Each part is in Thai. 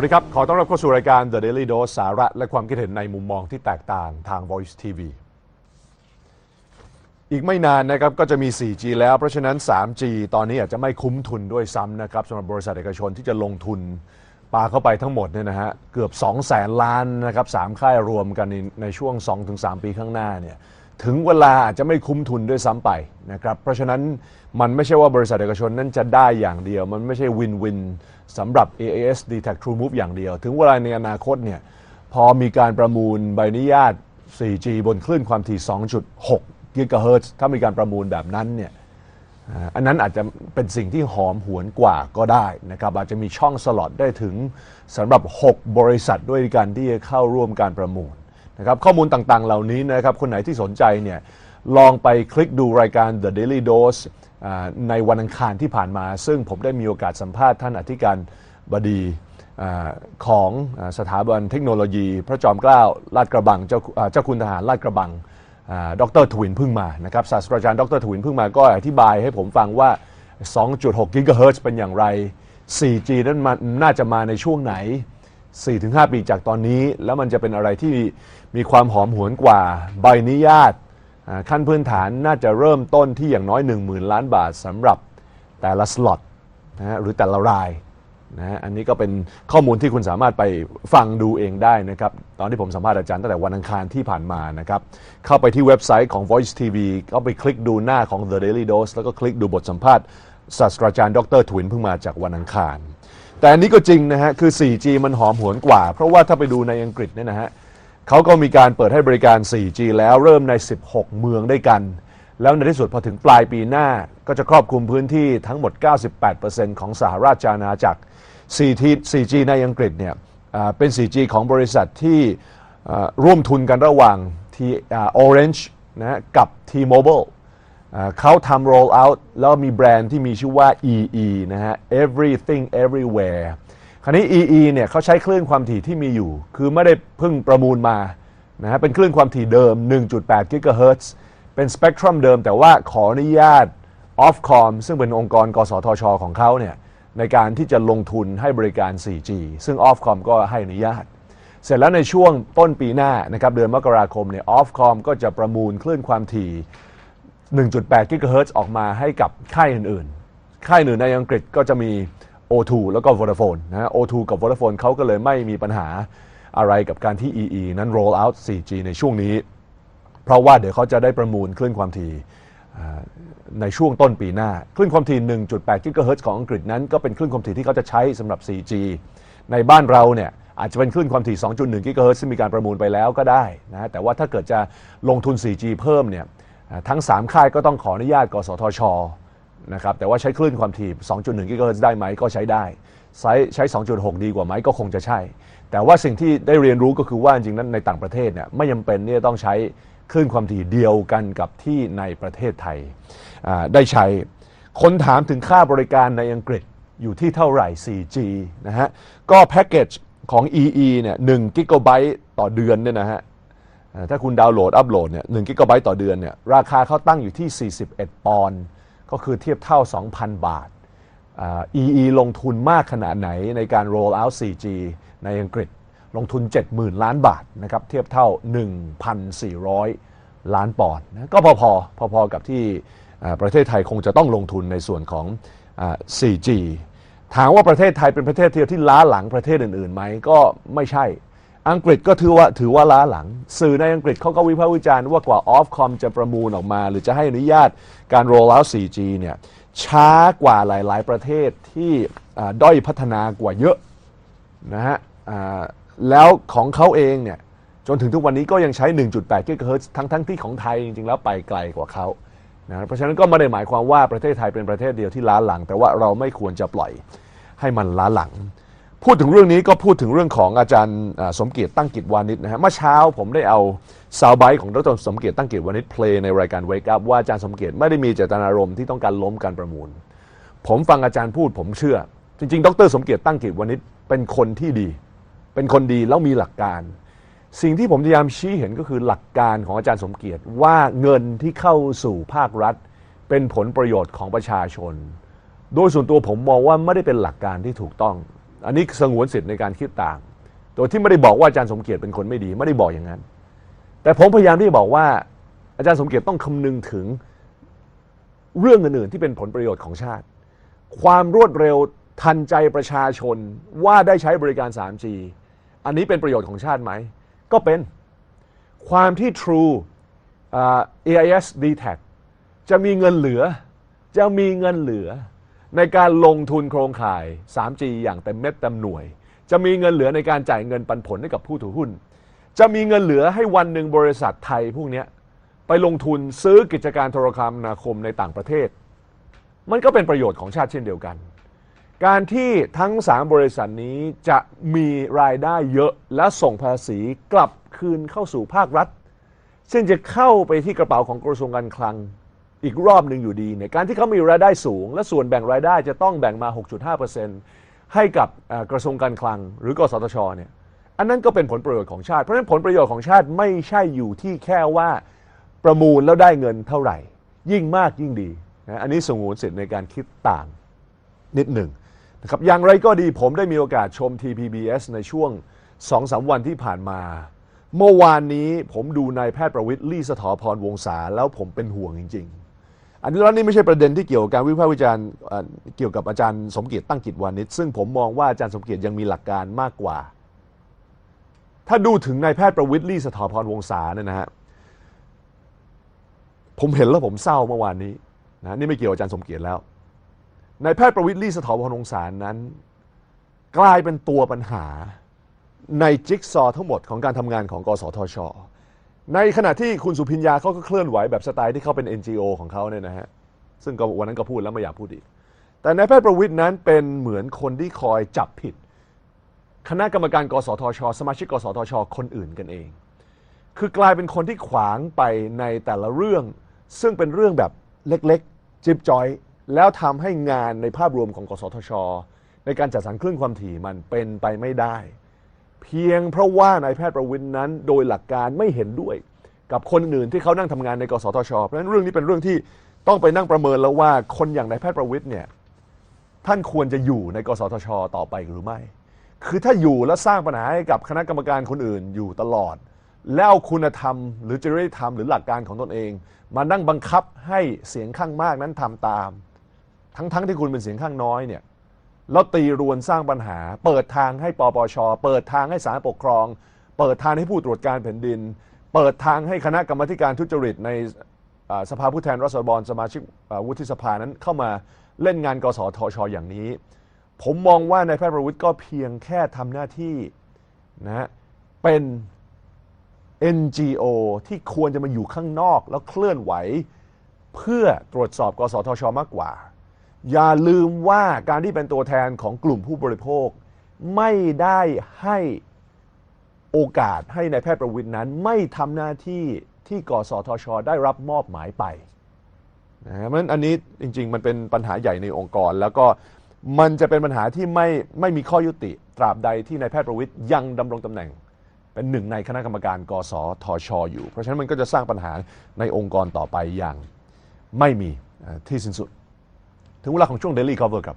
วัสดีครับ ขอต้อนรับเข้าสู่รายการ The Daily Dose สาระ และความคิดเห็นในมุมมองที่แตกต่างทาง Voice TV อีกไม่นานนะครับก็จะมี 4G แล้ว เพราะฉะนั้น 3G ตอนนี้อาจจะไม่คุ้มทุนด้วยซ้ำนะครับสำหรับบริษัทเอกชนที่จะลงทุนปาเข้าไปทั้งหมดเนี่ยนะฮะเกือบ 2 0 0แสนล้านนะครับสามค่ายรวมกันในในช่วง 2-3 ปีข้างหน้าเนี่ย ถึงเวลาอาจจะไม่คุ้มทุนด้วยซ้ำไปนะครับเพราะฉะนั้นมันไม่ใช่ว่าบริษัทเอกชนนั้นจะได้อย่างเดียว มันไม่ใช่วินวินสำหรับ AAS d t a c True Move อย่างเดียว ถึงเวลาในอนาคตเนี่ยพอมีการประมูลใบอนุญาต 4G บนคลื่นความถี่ 2.6กิกะเฮิรตซ์ถ้ามีการประมูลแบบนั้นเนี่ยอันนั้นอาจจะเป็นสิ่งที่หอมหวนกว่าก็ได้นะครับอาจจะมีช่องสล็อตได้ถึงสำหรับ 6 บริษัทด้วยกันที่จะเข้าร่วมการประมูล นะครับข้อมูลต่างๆ เหล่านี้นะครับคนไหนที่สนใจเนี่ยลองไปคลิกดูรายการ The Daily Dose ในวันอังคารที่ผ่านมา ซึ่งผมได้มีโอกาสสัมภาษณ์ท่านอธิการบดีอของสถาบันเทคโนโลยี พระจอมเกล้าลาดกระบังเจ้าเจ้าคุณทหารลาดกระบังอ่าดรทวินพึ่งมานะครับศาสตราจารย์ดรทวินพึ่งมาก็อธิบายให้ผมฟังว่า 2.6 กิกะเฮิรตซ์เป็นอย่างไร 4G นั้นมันน่าจะมาในช่วงไหน 4-5 ปีจากตอนนี้ แล้วมันจะเป็นอะไรที่มีความหอมหวนกว่าใบอนุญาตอ่าขั้นพื้นฐานน่าจะเริ่มต้นที่อย่างน้อย 10,000 ล้านบาทสำหรับแต่ละสล็อตนะฮะหรือแต่ละรายนะฮะอันนี้ก็เป็นข้อมูลที่คุณสามารถไปฟังดูเองได้นะครับ ตอนที่ผมสัมภาษณ์อาจารย์ตั้งแต่วันอังคารที่ผ่านมานะครับ เข้าไปที่เว็บไซต์ของ Voice TV ก็ไปคลิกดูหน้าของ The Daily Dose แล้วก็คลิกดูบทสัมภาษณ์ศาสตราจารย์ดรทวินเพิ่งมาจากวันอังคาร แต่อันนี้ก็จริงนะฮะ คือ 4G มันหอมหวนกว่า เพราะว่าถ้าไปดูในอังกฤษเนี่ยนะฮะเขาก็มีการเปิดให้บริการ 4G แล้วเริ่มใน 16 เมืองด้วยกัน แล้วในที่สุดพอถึงปลายปีหน้า ก็จะครอบคลุมพื้นที่ทั้งหมด 98%ของสหราชอาณาจักร 4G 4G ในอังกฤษเนี่ยเป็น 4G ของบริษัทที่ร่วมทุนกันระหว่าง T อ่ Orange นะกับ T-Mobile เขาทำ roll out แล้วมีแบรนด์ที่มีชื่อว่า EE นะฮะ Everything Everywhere คราวนี้ EE เนี่ยเขาใช้คลื่นความถี่ที่มีอยู่ คือไม่ได้เพิ่งประมูลมานะฮะเป็นคลื่นความถี่เดิม 1.8กิกะเฮิรตซ์เป็นสเปกตรัมเดิม แต่ว่าขออนุญาต Ofcom ซึ่งเป็นองค์กร กสทช ของเขาเนี่ยในการที่จะลงทุนให้บริการ 4G ซึ่ง Ofcom ก็ให้อนุญาต เสร็จแล้วในช่วงต้นปีหน้านะครับเดือนมกราคมเนี่ย Ofcom ก็จะประมูลคลื่นความถี่ 1.8กิกะเฮิรตซ์ออกมาให้กับค่ายอื่นๆ ค่ายอื่นในอังกฤษก็จะมี O2 แล้วก็ Vodafone นะฮะ O2 กับ Vodafone เขาก็เลยไม่มีปัญหาอะไรกับการที่ EE นั้น roll out 4G ในช่วงนี้ เพราะว่าเดี๋ยวเขาจะได้ประมูลคลื่นความถี่ในช่วงต้นปีหน้า คลื่นความถี่ 1.8กิกะเฮิรตซ์ของอังกฤษนั้นก็เป็นคลื่นความถี่ที่เขาจะใช้สำหรับ 4G ในบ้านเราเนี่ยอาจจะเป็นคลื่นความถี่ 2.1กิกะเฮิรตซ์ซึ่มีการประมูลไปแล้วก็ได้นะฮะแต่ว่าถ้าเกิดจะลงทุน 4G เพิ่มเนี่ย ทั้ง 3 ค่ายก็ต้องขออนุญาตกสทชนะครับแต่ว่าใช้คลื่นความถี่ 2.1 กิกะเฮิรตซ์ได้ไหมก็ใช้ได้ใช้ใช้ 2.6 ดีกว่าไหมก็คงจะใช่ แต่ว่าสิ่งที่ได้เรียนรู้ก็คือว่าจริงๆนั้นในต่างประเทศเนี่ยไม่จำเป็นที่จะต้องใช้คลื่นความถี่เดียวกันกับที่ในประเทศไทยได้ใช้ คนถามถึงค่าบริการในอังกฤษอยู่ที่เท่าไหร่ 4G นะฮะ ก็แพ็กเกจของ EE เนี่ย1กิกะไบต์ต่อเดือนเนี่ยนะฮะ ถ้าคุณดาวน์โหลดอัปโหลดเนี่ยหกิกะไบต์ต่อเดือนเนี่ยราคาเขาตั้งอยู่ที่ 41 ปอนด์ก็คือเทียบเท่า 2,000 บาทอ่า EE ลงทุนมากขนาดไหนในการ roll out 4G ในอังกฤษลงทุน 70,000 ล้านบาทนะครับเทียบเท่า 1,400 ล้านปอนด์นะก็พอๆพอๆกับที่ประเทศไทยคงจะต้องลงทุนในส่วนของอ 4G ถามว่าประเทศไทยเป็นประเทศเดียวที่ล้าหลังประเทศอื่นๆไหมก็ไม่ใช่ อังกฤษก็ถือว่าถือว่าล้าหลัง สื่อในอังกฤษเขาก็วิพากษ์วิจารณ์ว่ากว่า Ofcom จะประมูลออกมา หรือจะให้อนุญาตการ roll out 4G เนี่ยช้ากว่าหลาย ๆ ประเทศที่ด้อยพัฒนากว่าเยอะนะฮะแล้วของเขาเองเนี่ยจนถึงทุกวันนี้ก็ยังใช้ 1.8กิกะเฮิรตซ์ทั้งทั้งที่ของไทยจริง ๆ แล้วไปไกลกว่าเขานะเพราะฉะนั้นก็ไม่ได้หมายความว่าประเทศไทยเป็นประเทศเดียวที่ล้าหลัง แต่ว่าเราไม่ควรจะปล่อยให้มันล้าหลัง พูดถึงเรื่องนี้ก็พูดถึงเรื่องของอาจารย์สมเกียรติตั้งกิจวานิชนะฮะเมื่อเช้าผมได้เอาซาวไบต์ของดรสมเกียรติตั้งกิจวานิชเพลย์ในรายการ Wake Up ว่าอาจารย์สมเกียรติไม่ได้มีเจตนารมณ์ที่ต้องการล้มการประมูล ผมฟังอาจารย์พูดผมเชื่อ จริง ๆ ดรสมเกียรติตั้งกิจวานิชเป็นคนที่ดี เป็นคนดีแล้วมีหลักการ สิ่งที่ผมพยายามชี้เห็นก็คือหลักการของอาจารย์สมเกียรติว่าเงินที่เข้าสู่ภาครัฐ เป็นผลประโยชน์ของประชาชน โดยส่วนตัวผมมองว่าไม่ได้เป็นหลักการที่ถูกต้อง อันนี้สงวนสิทธิ์ในการคิดต่าง โดยที่ไม่ได้บอกว่าอาจารย์สมเกียรติเป็นคนไม่ดี ไม่ได้บอกอย่างนั้น แต่ผมพยายามที่จะบอกว่า อาจารย์สมเกียรติต้องคำนึงถึงเรื่องอื่นๆที่เป็นผลประโยชน์ของชาติ ความรวดเร็วทันใจประชาชนว่าได้ใช้บริการ 3G อันนี้เป็นประโยชน์ของชาติไหม ก็เป็นความที่ True AIS d t a c จะมีเงินเหลือ จะมีเงินเหลือ ในการลงทุนโครงข่าย 3G อย่างเต็มเม็ดเต็มหน่วย จะมีเงินเหลือในการจ่ายเงินปันผลให้กับผู้ถือหุ้น จะมีเงินเหลือให้วันหนึ่งบริษัทไทยพวกนี้ไปลงทุนซื้อกิจการโทรคมนาคมในต่างประเทศ มันก็เป็นประโยชน์ของชาติเช่นเดียวกัน การที่ทั้ง 3 บริษัทนี้จะมีรายได้เยอะและส่งภาษีกลับคืนเข้าสู่ภาครัฐ ซึ่งจะเข้าไปที่กระเป๋าของกระทรวงการคลัง อีกรอบหนึ่งอยู่ดีเนี่ยการที่เขามีรายได้สูง และส่วนแบ่งรายได้จะต้องแบ่งมา 6.5%ให้กับเอ่อกระทรวงการคลัง หรือกสทชเนี่ยอันนั้นก็เป็นผลประโยชน์ของชาติ เพราะฉะนั้นผลประโยชน์ของชาติไม่ใช่อยู่ที่แค่ว่าประมูลแล้วได้เงินเท่าไหร่ ยิ่งมากยิ่งดีนะอันนี้สงวนสิทธิ์ในการคิดต่างนิดหนึ่งนะครับอย่างไรก็ดีผมได้มีโอกาสชม TPBS ในช่วง2-3วันที่ผ่านมา เมื่อวานนี้ผมดูนายแพทย์ประวิทย์ลี่สถอพรวงศาแล้วผมเป็นห่วงจริง อันนี้แล้วนี่ไม่ใช่ประเด็นที่เกี่ยวกับการวิพากษ์วิจารณ์เกี่ยวกับอาจารย์สมเกียรติตั้งกิจวานิชซึ่งผมมองว่าอาจารย์สมเกียรติยังมีหลักการมากกว่า ถ้าดูถึงนายแพทย์ประวิทย์ลี่สถอพรวงศาเนี่ยนะฮะผมเห็นแล้วผมเศร้าเมื่อวานนี้นะนี่ไม่เกี่ยวกับอาจารย์สมเกียรติแล้วนายแพทย์ประวิทย์ลี่สถาพรวงศานั้น กลายเป็นตัวปัญหาในจิ๊กซอทั้งหมดของการทำงานของกสทช ในขณะที่คุณสุพิญญาเขาก็เคลื่อนไหวแบบสไตล์ที่เขาเป็น NGO ของเขาเนี่ยนะฮะซึ่งก็วันนั้นก็พูดแล้วไม่อยากพูดอีก แต่นายแพทย์ประวิทย์นั้นเป็นเหมือนคนที่คอยจับผิด คณะกรรมการกสทช สมาชิกกสทช คนอื่นกันเอง คือกลายเป็นคนที่ขวางไปในแต่ละเรื่อง ซึ่งเป็นเรื่องแบบเล็กๆ จิบจอย แล้วทำให้งานในภาพรวมของกสทช ในการจัดสรรคลื่นความถี่มันเป็นไปไม่ได้ เพียงเพราะว่านายแพทย์ประวินนั้น โดยหลักการไม่เห็นด้วย กับคนอื่นที่เขานั่งทำงานในกสทช เพราะฉะนั้นเรื่องนี้เป็นเรื่องที่ต้องไปนั่งประเมินแล้วว่าคนอย่างนายแพทย์ประวิทย์เนี่ยท่านควรจะอยู่ในกสทช ต่อไปหรือไม่ คือถ้าอยู่แล้วสร้างปัญหาให้กับคณะกรรมการคนอื่นอยู่ตลอด แล้วคุณธรรม หรือจริยธรรมหรือหลักการของตนเอง มานั่งบังคับให้เสียงข้างมากนั้นทำตาม ทั้งๆที่คุณเป็นเสียงข้างน้อยเนี่ย แล้วตีรวนสร้างปัญหา เปิดทางให้ปปช เปิดทางให้ศาลปกครอง เปิดทางให้ผู้ตรวจการแผ่นดิน เปิดทางให้คณะกรรมการทุจริตในสภาผู้แทนราษฎรสมาชิกวุฒิสภานั้นเข้ามาเล่นงานกสทชอย่างนี้ ผมมองว่านายแพทย์ประวิทย์ก็เพียงแค่ทำหน้าที่นะฮะเป็น NGO ที่ควรจะมาอยู่ข้างนอกแล้วเคลื่อนไหว เพื่อตรวจสอบกสทชมากกว่า อย่าลืมว่าการที่เป็นตัวแทนของกลุ่มผู้บริโภค ไม่ได้ให้โอกาสให้ในายแพทย์ประวิทย์นั้น ไม่ทำหน้าที่ที่กสทช ได้รับมอบหมายไปนะฮะเพราะฉะนั้นอันนี้จริง ๆ มันเป็นปัญหาใหญ่ในองค์กร แล้วก็มันจะเป็นปัญหาที่ไม่ไม่มีข้อยุติตราบใดที่นายแพทย์ประวิทย์ยังดำรงตำแหน่ง เป็นหนึ่งในคณะกรรมการ กสทช อยู่ เพราะฉะนั้นมันก็จะสร้างปัญหาในองค์กรต่อไปอย่างไม่มีที่สิ้นสุด ถึงเวลาของช่วง Daily Cover ครับ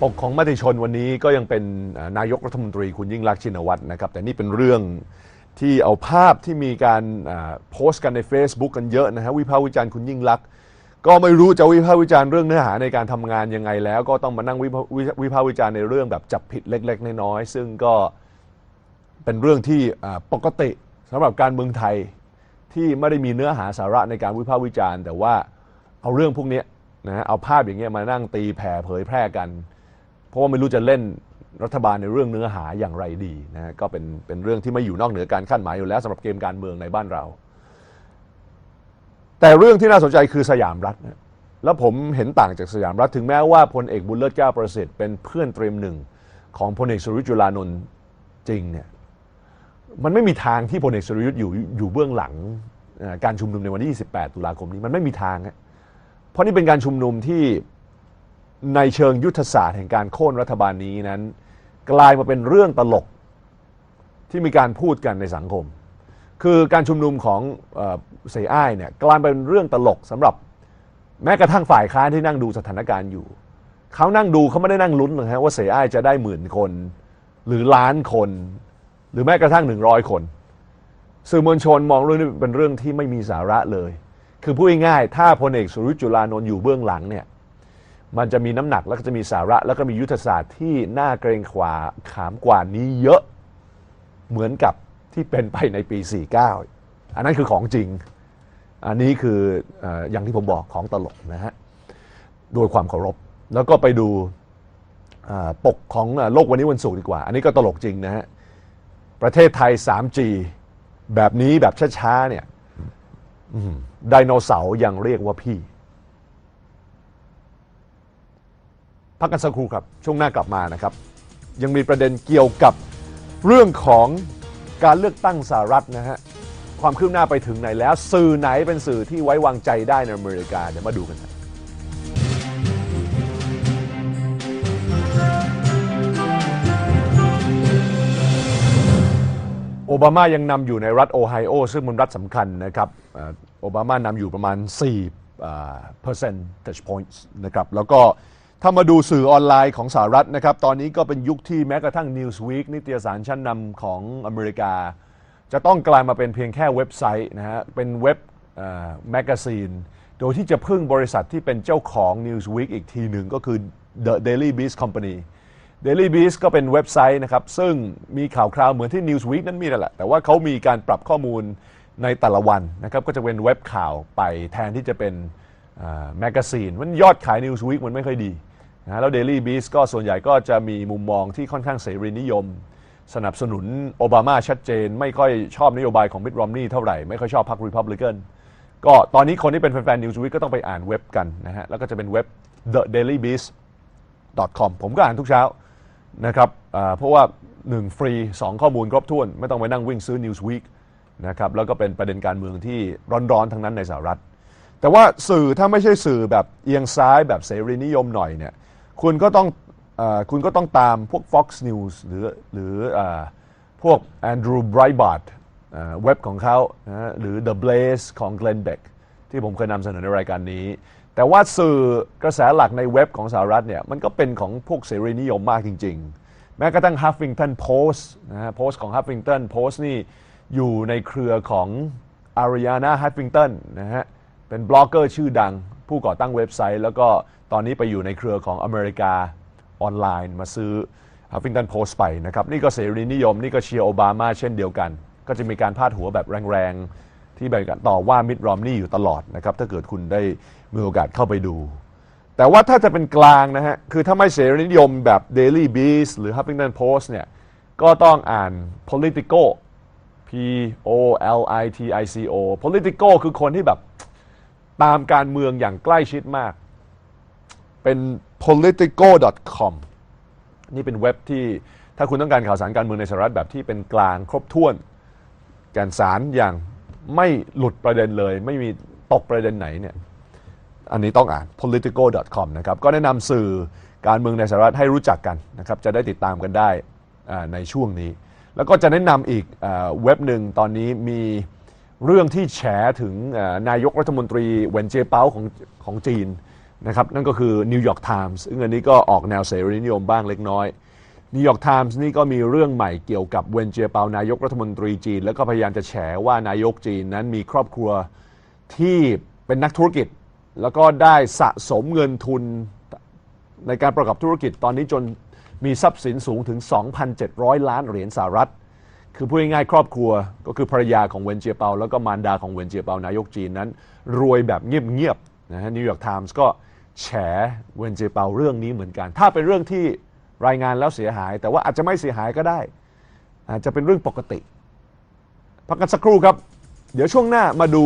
ปกของมติชนวันนี้ก็ยังเป็นนายกรัฐมนตรีคุณยิ่งรักษณ์ชินวัตรนะครับ แต่นี่เป็นเรื่องที่เอาภาพที่มีการโพสต์กันใน Facebook กันเยอะนะฮะวิพากษ์วิจารณ์คุณยิ่งรักษ ก็ไม่รู้จะวิพากษ์วิจารณ์เรื่องเนื้อหาในการทำงานยังไงแล้ว ก็ต้องมานั่งวิพากษ์วิพากษ์วิจารณ์ในเรื่องแบบจับผิดเล็ก ๆ น้อยๆซึ่งก็เป็นเรื่องที่อ่าปกติสำหรับการเมืองไทยที่ไม่ได้มีเนื้อหาสาระในการวิพากษ์วิจารณ์ แต่ว่าเอาเรื่องพวกเนี้ยนะเอาภาพอย่างเงี้ยมานั่งตีแผ่เผยแพร่กัน เพราะว่าไม่รู้จะเล่นรัฐบาลในเรื่องเนื้อหาอย่างไรดีนะฮะก็เป็นเป็นเรื่องที่ไม่อยู่นอกเหนือการคาดหมายอยู่แล้วสำหรับเกมการเมืองในบ้านเรา แต่เรื่องที่น่าสนใจคือสยามรัฐนะแล้วผมเห็นต่างจากสยามรัฐถึงแม้ว่าพลเอกบุญเลิศแก้วประสิทธิ์เป็นเพื่อนเตรียมหนึ่งของพลเอกสุรยุทธ์จุลานนท์จริงเนี่ยมันไม่มีทางที่พลเอกสุรยุทธ์อยู่อยู่เบื้องหลังการชุมนุมในวันที่ 28 ตุลาคมนี้มันไม่มีทาง เพราะนี่เป็นการชุมนุมที่ในเชิงยุทธศาสตร์แห่งการโค่นรัฐบาลนี้นั้น กลายมาเป็นเรื่องตลกที่มีการพูดกันในสังคม คือการชุมนุมของเอ่อเสยอ้ายเนี่ยกลายเป็นเรื่องตลกสำหรับแม้กระทั่งฝ่ายค้านที่นั่งดูสถานการณ์อยู่ เขานั่งดูเขาไม่ได้นั่งลุ้นเลยฮะว่าเสียอ้ายจะได้หมื่นคน หรือล้านคน หรือแม้กระทั่งหนึ่งร้อยคน สื่อมวลชนมองเรื่องนี้เป็นเรื่องที่ไม่มีสาระเลย คือพูดง่ายๆถ้าพลเอกสุริยุจุลานนท์อยู่เบื้องหลังเนี่ยมันจะมีน้ำหนักแล้วก็จะมีสาระแล้วก็มียุทธศาสตร์ที่น่าเกรงขวาขามกว่านี้เยอะเหมือนกับ ที่เป็นไปในปี 49 อันนั้นคือของจริง อันนี้คืออย่างที่ผมบอกของตลกนะฮะโดยความเคารพ แล้วก็ไปดูปกของโลกวันนี้วันศุกร์ดีกว่า อันนี้ก็ตลกจริงนะฮะ ประเทศไทย 3G แบบนี้แบบช้าๆเนี่ยไดโนเสาร์ยังเรียกว่าพี่ พักกันสักครู่ครับ ช่วงหน้ากลับมานะครับ ยังมีประเด็นเกี่ยวกับเรื่องของ การเลือกตั้งสหรัฐนะฮะ ความคืบหน้าไปถึงไหนแล้ว สื่อไหนเป็นสื่อที่ไว้วางใจได้ในอเมริกา เดี๋ยวมาดูกันครับโอบามายังนำอยู่ในรัฐโอไฮโอซึ่งเป็นรัฐสำคัญนะครับโอบามานำอยู่ประมาณ4เอ่อ percentage points นะครับแล้วก็ ถ้ามาดูสื่อออนไลน์ของสหรัฐนะครับ ตอนนี้ก็เป็นยุคที่แม้กระทั่ง Newsweek นิตยสารชั้นนำของอเมริกา จะต้องกลายมาเป็นเพียงแค่เว็บไซต์นะฮะ เป็นเว็บแมกกาซีน โดยที่จะพึ่งบริษัทที่เป็นเจ้าของ Newsweek อีกทีหนึ่งก็คือ The Daily Beast Company Daily Beast ก็เป็นเว็บไซต์นะครับ ซึ่งมีข่าวคราวเหมือนที่ Newsweek นั้นมีนั่นแหละ แต่ว่าเขามีการปรับข้อมูลในแต่ละวันนะครับ ก็จะเป็นเว็บข่าวไปแทนที่จะเป็นแมกกาซีนมันยอดขาย Newsweek มันไม่ค่อยดี นะแล้ว Daily Beast ก็ส่วนใหญ่ก็จะมีมุมมองที่ค่อนข้างเสรีนิยม สนับสนุนโอบามาชัดเจน ไม่ค่อยชอบนโยบายของมิ t รอมนี่เท่าไหร่ ไม่ค่อยชอบพรรครีพับลิกันก็ตอนนี้คนที่เป็นแฟนๆ Newsweek ก็ต้องไปอ่านเว็บกันนะฮะแล้วก็จะเป็นเว็บ the daily beast com ผมก็อ่านทุกเช้านะครับเพราะว่า 1 ฟรี 2 ข้อมูลครบถ้วน ไม่ต้องไปนั่งวิ่งซื้อ Newsweek นะครับแล้วก็เป็นประเด็นการเมืองที่ร้อนๆ ทั้งนั้นในสหรัฐ แต่ว่าสื่อถ้าไม่ใช่สื่อแบบเอียงซ้ายแบบเสรีนิยมหน่อยเนี่ย คุณก็ต้องอคุณก็ต้องตามพวก Fox News หรือหรืออพวก Andrew Breitbart อ่าเว็บของเขานะหรือ The Blaze ของ Glenn Beck ที่ผมเคยนำเสนอในรายการนี้ แต่ว่าสื่อกระแสหลักในเว็บของสหรัฐเนี่ยมันก็เป็นของพวกเสรีนิยมมากจริง ๆ แม้กระทั่ง Huffington Post นะฮะโพสต์ของ Huffington Post นี่อยู่ในเครือของ Ariana Huffington นะฮะเป็นบล็อกเกอร์ชื่อดังผู้ก่อตั้งเว็บไซต์ แล้วก็ ตอนนี้ไปอยู่ในเครือของอเมริกาออนไลน์มาซื้อ Huffington Post ไปนะครับ นี่ก็เสรีนิยม นี่ก็เชียร์โอบามาเช่นเดียวกัน ก็จะมีการพาดหัวแบบแรงๆ ที่แบบต่อว่ามิดรอมนี่อยู่ตลอดนะครับ ถ้าเกิดคุณได้มีโอกาสเข้าไปดู แต่ว่าถ้าจะเป็นกลางนะฮะ คือถ้าไม่เสรีนิยมแบบ Daily Beast หรือ Huffington Post เนี่ยก็ต้องอ่าน Politico P O L I T I C O Politico คือคนที่แบบตามการเมืองอย่างใกล้ชิดมาก เป็น politico.com นี่เป็นเว็บที่ถ้าคุณต้องการข่าวสารการเมืองในสหรัฐแบบที่เป็นกลางครบถ้วนแกนสารอย่างไม่หลุดประเด็นเลย ไม่มีตกประเด็นไหนเนี่ยอันนี้ต้องอ่าน politico.com นะครับก็แนะนำสื่อการเมืองในสหรัฐให้รู้จักกันนะครับจะได้ติดตามกันได้ในช่วงนี้ แล้วก็จะแนะนำอีกเว็บหนึ่งตอนนี้มีเรื่องที่แฉถึงนายกรัฐมนตรีเหวนเจเปาของของจีน นะครับนั่นก็คือ New York Times ซึ่งอันนี้ก็ออกแนวเสรีนิยมบ้างเล็กน้อยนิวยอร์กไทมส์นี่ก็มีเรื่องใหม่เกี่ยวกับเวนเจียเปานายกรัฐมนตรีจีน แล้วก็พยายามจะแฉว่านายกจีนนั้นมีครอบครัวที่เป็นนักธุรกิจ แล้วก็ได้สะสมเงินทุนในการประกอบธุรกิจตอนนี้จนมีทรัพย์สินสูงถึง 2,700 ล้านเหรียญสหรัฐ คือพูดง่ายๆครอบครัวก็คือภรรยาของเวนเจียเปา แล้วก็มารดาของเวนเจียเปานายกจีนนั้น รวยแบบเงียบๆนะฮะนิวยอร์กไทมส์ก็ แฉเวนเจเปาเรื่องนี้เหมือนกัน ถ้าเป็นเรื่องที่รายงานแล้วเสียหาย แต่ว่าอาจจะไม่เสียหายก็ได้ อาจจะเป็นเรื่องปกติพักกันสักครู่ครับ เดี๋ยวช่วงหน้ามาดู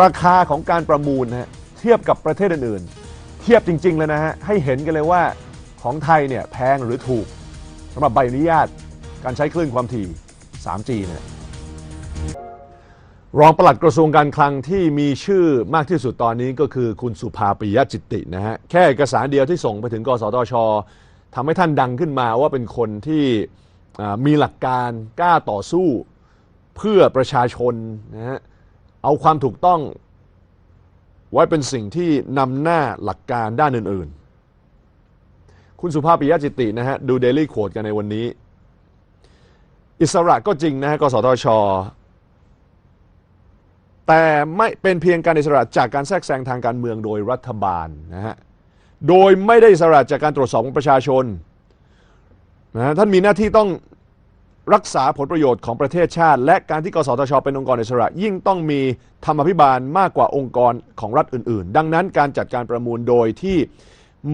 ราคาของการประมูลนะฮะเทียบกับประเทศอื่นๆ เทียบจริงๆเลยนะฮะให้เห็นกันเลยว่าของไทยเนี่ยแพงหรือถูกสำหรับใบอนุญาตการใช้คลื่นความถี่ 3G เนี่ย รองปลัดกระทรวงการคลังที่มีชื่อมากที่สุดตอนนี้ก็คือคุณสุภาปิยจิตตินะฮะแค่เอกสารเดียวที่ส่งไปถึงกสทชทำให้ท่านดังขึ้นมาว่าเป็นคนที่มีหลักการกล้าต่อสู้เพื่อประชาชนนะฮะเอาความถูกต้องไว้เป็นสิ่งที่นำหน้าหลักการด้านอื่น ๆ คุณสุภาพปิยจิตตินะฮะดูเดลี่โ u ดกันในวันนี้ อิสระก็จริงนะฮะกสทช แต่ไม่เป็นเพียงการอิสระจากการแทรกแซงทางการเมืองโดยรัฐบาลนะฮะโดยไม่ได้อิสระจากการตรวจสอบของประชาชนนะฮะท่านมีหน้าที่ต้องรักษาผลประโยชน์ของประเทศชาติ และการที่กสทช เป็นองค์กรอิสระ ยิ่งต้องมีธรรมาภิบาลมากกว่าองค์กรของรัฐอื่น ๆ ดังนั้นการจัดการประมูลโดยที่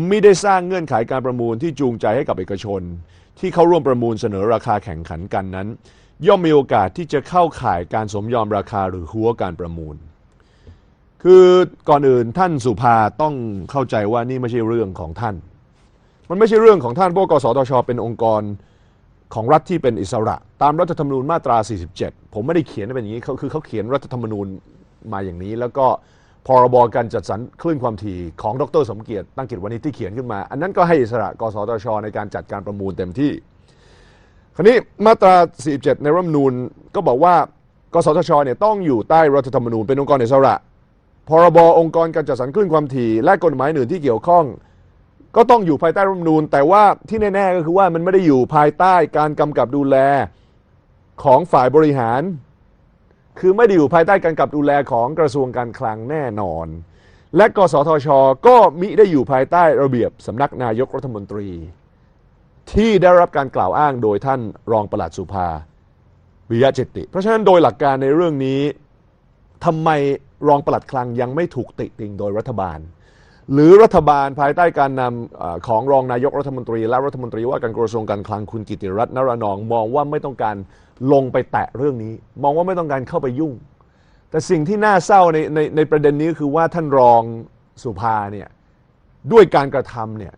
ไม่ได้สร้างเงื่อนไขการประมูลที่จูงใจให้กับเอกชน ที่เข้าร่วมประมูลเสนอราคาแข่งขันกันนั้น ย่อมมีโอกาสที่จะเข้าข่ายการสมยอมราคาหรือหัวการประมูล คือก่อนอื่นท่านสุภาต้องเข้าใจว่านี่ไม่ใช่เรื่องของท่าน มันไม่ใช่เรื่องของท่านเพราะกสทช เป็นองค์กรของรัฐที่เป็นอิสระ ตามรัฐธรรมนูญมาตรา 47 ผมไม่ได้เขียนเป็นอย่างนี้เขาคือเขาเขียนรัฐธรรมนูญมาอย่างนี้ แล้วก็พรบการจัดสรรคลื่นความถี่ของดรสมเกียรติตั้งกิจวานิชที่เขียนขึ้นมา อันนั้นก็ให้อิสระกสทช ในการจัดการประมูลเต็มที่ คราวนี้มาตรา 47 ในรัฐธรรมนูญก็บอกว่ากสทชเนี่ยต้องอยู่ใต้รัฐธรรมนูญเป็นองค์กรอิสระ พรบองค์กรการจัดสรรคลื่นความถี่และกฎหมายอื่นที่เกี่ยวข้อง ก็ต้องอยู่ภายใต้รัฐธรรมนูญ แต่ว่าที่แน่ๆก็คือว่ามันไม่ได้อยู่ภายใต้การกำกับดูแลของฝ่ายบริหาร คือไม่ได้อยู่ภายใต้การกำกับดูแลของกระทรวงการคลังแน่นอน และกสทช ก็มิได้อยู่ภายใต้ระเบียบสำนักนายกรัฐมนตรี ที่ได้รับการกล่าวอ้างโดยท่านรองปลัดสุภาวิยะเจติ เพราะฉะนั้นโดยหลักการในเรื่องนี้ทำไมรองปลัดคลังยังไม่ถูกติติงโดยรัฐบาล หรือรัฐบาลภายใต้การนำของรองนายกรัฐมนตรี และรัฐมนตรีว่าการกระทรวงการคลังคุณกิติรัตน์นรนอง มองว่าไม่ต้องการลงไปแตะเรื่องนี้ มองว่าไม่ต้องการเข้าไปยุ่ง แต่สิ่งที่น่าเศร้าในในในประเด็นนี้คือว่าท่านรองสุภาเนี่ยด้วยการกระทำเนี่ย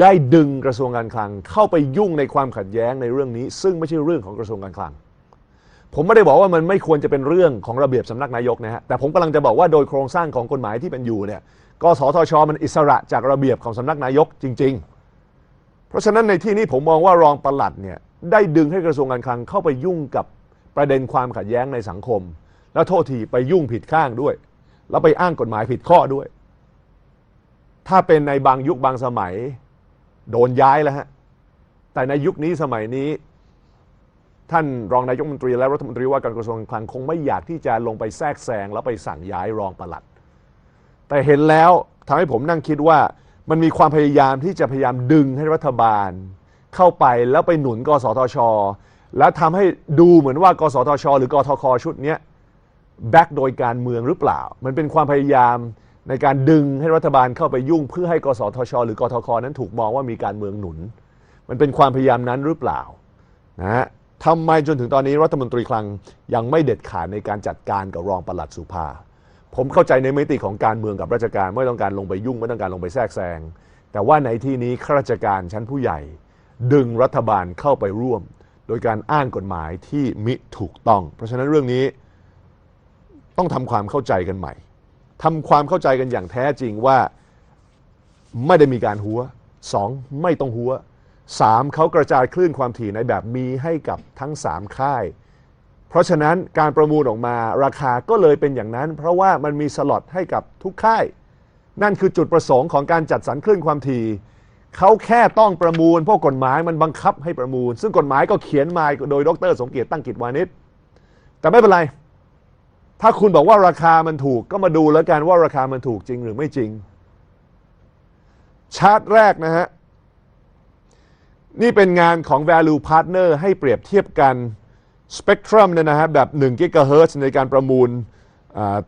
ได้ดึงกระทรวงการคลังเข้าไปยุ่งในความขัดแย้งในเรื่องนี้ ซึ่งไม่ใช่เรื่องของกระทรวงการคลัง ผมไม่ได้บอกว่ามันไม่ควรจะเป็นเรื่องของระเบียบสำนักนายกนะฮะแต่ผมกำลังจะบอกว่าโดยโครงสร้างของกฎหมายที่เป็นอยู่เนี่ยกสทช มันอิสระจากระเบียบของสำนักนายกจริง ๆ เพราะฉะนั้นในที่นี้ผมมองว่ารองปลัดเนี่ยได้ดึงให้กระทรวงการคลังเข้าไปยุ่งกับประเด็นความขัดแย้งในสังคม แล้วโทษทีไปยุ่งผิดข้างด้วย แล้วไปอ้างกฎหมายผิดข้อด้วย ถ้าเป็นในบางยุคบางสมัย โดนย้ายแล้วฮะแต่ในยุคนี้สมัยนี้ ท่านรองนายกรัฐมนตรีและรัฐมนตรีว่าการกระทรวงการคลังคงไม่อยากที่จะลงไปแทรกแซงแล้วไปสั่งย้ายรองปลัด แต่เห็นแล้วทำให้ผมนั่งคิดว่ามันมีความพยายามที่จะพยายามดึงให้รัฐบาล เข้าไปแล้วไปหนุนกสทช แล้วทำให้ดูเหมือนว่ากสทช หรือกทคชุดนี้แบ็กโดยการเมืองหรือเปล่า มันเป็นความพยายาม ในการดึงให้รัฐบาลเข้าไปยุ่งเพื่อให้กสทช หรือกทคนั้นถูกมองว่ามีการเมืองหนุน มันเป็นความพยายามนั้นหรือเปล่านะฮะทำไมจนถึงตอนนี้รัฐมนตรีคลังยังไม่เด็ดขาดในการจัดการกับรองปลัดสุภา ผมเข้าใจในมิติของการเมืองกับราชการไม่ต้องการลงไปยุ่งไม่ต้องการลงไปแทรกแซงแต่ว่าในที่นี้ข้าราชการชั้นผู้ใหญ่ ดึงรัฐบาลเข้าไปร่วม โดยการอ้างกฎหมายที่มิถูกต้อง เพราะฉะนั้นเรื่องนี้ต้องทำความเข้าใจกันใหม่ ทำความเข้าใจกันอย่างแท้จริงว่าไม่ได้มีการหัวสองไม่ต้องหัวสามเขากระจายคลื่นความถี่ในแบบมีให้กับทั้งสามค่าย เพราะฉะนั้นการประมูลออกมาราคาก็เลยเป็นอย่างนั้น เพราะว่ามันมีสล็อตให้กับทุกค่าย นั่นคือจุดประสงค์ของการจัดสรรคลื่นความถี่เขาแค่ต้องประมูล เพราะกฎหมายมันบังคับให้ประมูล ซึ่งกฎหมายก็เขียนมาโดยดร สมเกียรติตั้งกิจวานิชแต่ไม่เป็นไร ถ้าคุณบอกว่าราคามันถูกก็มาดูแล้วกันว่าราคามันถูกจริงหรือไม่จริง ชาร์ตแรกนะฮะ นี่เป็นงานของ Value Partner ให้เปรียบเทียบกัน Spectrum เนี่ยนะฮะแบบ1 GHz ในการประมูล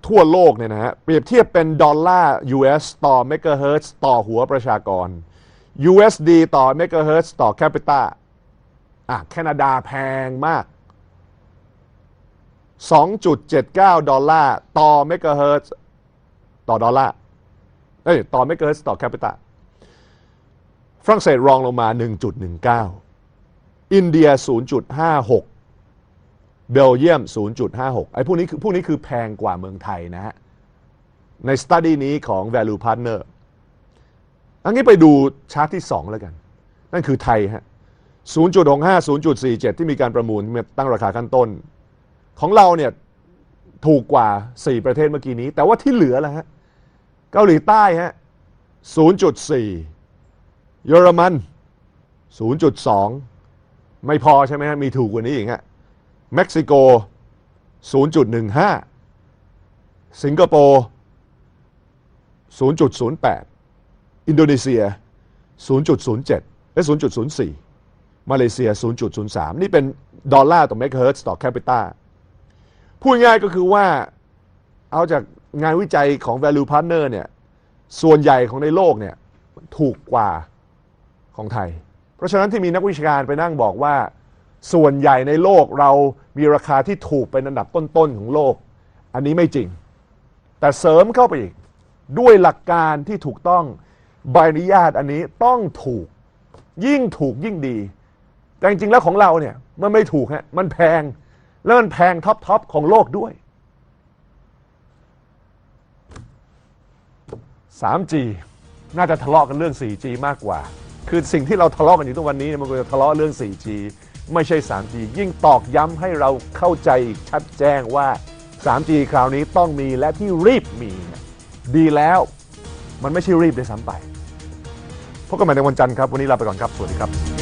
ทั่วโลกเนี่ยนะฮะเปรียบเทียบเป็นดอลลาร์ US ต่อเมกะเฮิรตซ์ต่อหัวประชากร USD ต่อเมกะเฮิรตซ์ต่อแคปิตาอะแคนาดาแพงมาก 2.79 ดอลลาร์ต่อเมกะเฮิรตซ์ต่อดอลลาร์เอ้ยต่อเมกะเฮิรตซ์ต่อแคปิตาฝรั่งเศสรองลงมา 1.19 อินเดีย 0.56 เบลเยียม 0.56 ไอ้พวกนี้คือพวกนี้คือแพงกว่าเมืองไทยนะฮะ ในสตัดดี้นี้ของ Value Partner อันนี้ไปดูชาร์ตที่ 2 แล้วกัน นั่นคือไทยฮะ 0.65 0.47 ที่มีการประมูลตั้งราคาขั้นต้น ของเราเนี่ยถูกกว่า 4 ประเทศเมื่อกี้นี้ แต่ว่าที่เหลือล่ะฮะเกาหลีใต้ฮะ 0.4 เยอรมัน 0.2 ไม่พอใช่ไหมฮะมีถูกกว่านี้อีกฮะเม็กซิโก 0.15 สิงคโปร์ 0.08 อินโดนีเซีย 0.07 และ 0.04 มาเลเซีย 0.03 นี่เป็นดอลลาร์ต่อเมกะเฮิร์ตซ์ต่อแคปิตา พูดง่ายก็คือว่าเอาจากงานวิจัยของ value partner เนี่ยส่วนใหญ่ของในโลกเนี่ยถูกกว่าของไทย เพราะฉะนั้นที่มีนักวิชาการไปนั่งบอกว่า ส่วนใหญ่ในโลกเรามีราคาที่ถูกเป็นอันดับต้นๆของโลก อันนี้ไม่จริง แต่เสริมเข้าไปอีก ด้วยหลักการที่ถูกต้องใบอนุญาตอันนี้ต้องถูกยิ่งถูกยิ่งดี แต่จริงๆแล้วของเราเนี่ยมันไม่ถูกฮะมันแพง แล้วมันแพงท็อปทอปของโลกด้วย 3G น่าจะทะเลาะกันเรื่อง 4G มากกว่า คือสิ่งที่เราทะเลาะกันอยู่ทุกวันนี้มันจะทะเลาะเรื่อง 4G ไม่ใช่ 3G ยิ่งตอกย้ำให้เราเข้าใจชัดแจ้งว่า 3G คราวนี้ต้องมีและที่รีบมีดีแล้วมันไม่ใช่รีบด้วยซ้ำไปพบกันใหม่ในวันจันทร์ครับ วันนี้ลาไปก่อนครับ สวัสดีครับ